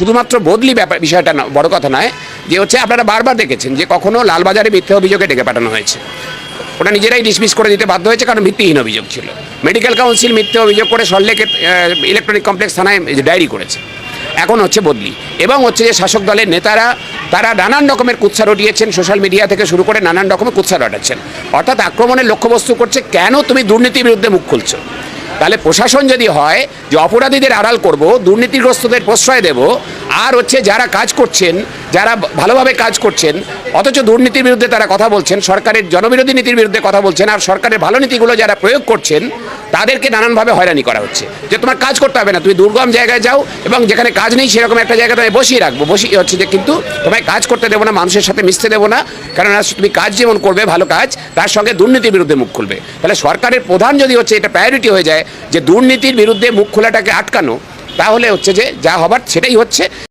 শুধুমাত্র বদলি ব্যাপার বিষয়টা বড় কথা নয়, যে হচ্ছে আপনারা বারবার দেখেছেন যে কখনো লালবাজারে মিথ্যে অভিযোগে ডেকে পাঠানো হয়েছে। ওটা নিজেরাই ডিসমিস করে দিতে বাধ্য হয়েছে, কারণ ভিত্তিহীন অভিযোগ ছিল। মেডিকেল কাউন্সিল মিথ্যে অভিযোগ করে সল্লেকের ইলেকট্রনিক কমপ্লেক্স থানায় ডায়েরি করেছে। এখন হচ্ছে বদলি। এবং হচ্ছে যে শাসক দলের নেতারা, তারা নানান রকমের কুৎসা রটিয়েছেন, সোশ্যাল মিডিয়া থেকে শুরু করে নানান রকমের কুৎসা রটাচ্ছেন। অর্থাৎ আক্রমণের লক্ষ্যবস্তু করছে, কেন তুমি দুর্নীতির বিরুদ্ধে মুখ খুলছো? তাহলে প্রশাসন যদি হয় যে অপরাধীদের আড়াল করব, দুর্নীতিগ্রস্তদের প্রশ্রয় দেব, আর হচ্ছে যারা কাজ করছেন, যারা ভালোভাবে কাজ করছেন, অথচ দুর্নীতির বিরুদ্ধে তারা কথা বলছেন, সরকারের জনবিরোধী নীতির বিরুদ্ধে কথা বলছেন, আর সরকারের ভালো নীতিগুলো যারা প্রয়োগ করছেন তাদেরকে নানানভাবে হয়রানি করা হচ্ছে। যে তোমার কাজ করতে হবে না, তুমি দুর্গম জায়গায় যাও এবং যেখানে কাজ নেই সেরকম একটা জায়গায় তোমায় বসিয়ে রাখব। বসিয়ে হচ্ছে যে কিন্তু তোমায় কাজ করতে দেবো না, মানুষের সাথে মিশতে দেবো না কারণ তুমি কাজ যেমন করবে, ভালো কাজ, তার সঙ্গে দুর্নীতির বিরুদ্ধে মুখ খুলবে। তাহলে সরকারের প্রধান যদি হচ্ছে এটা প্রায়োরিটি হয়ে যায় যে দুর্নীতির বিরুদ্ধে মুখ খোলাটাকে আটকানো, তাহলে হচ্ছে যে যা হবার সেটাই হচ্ছে।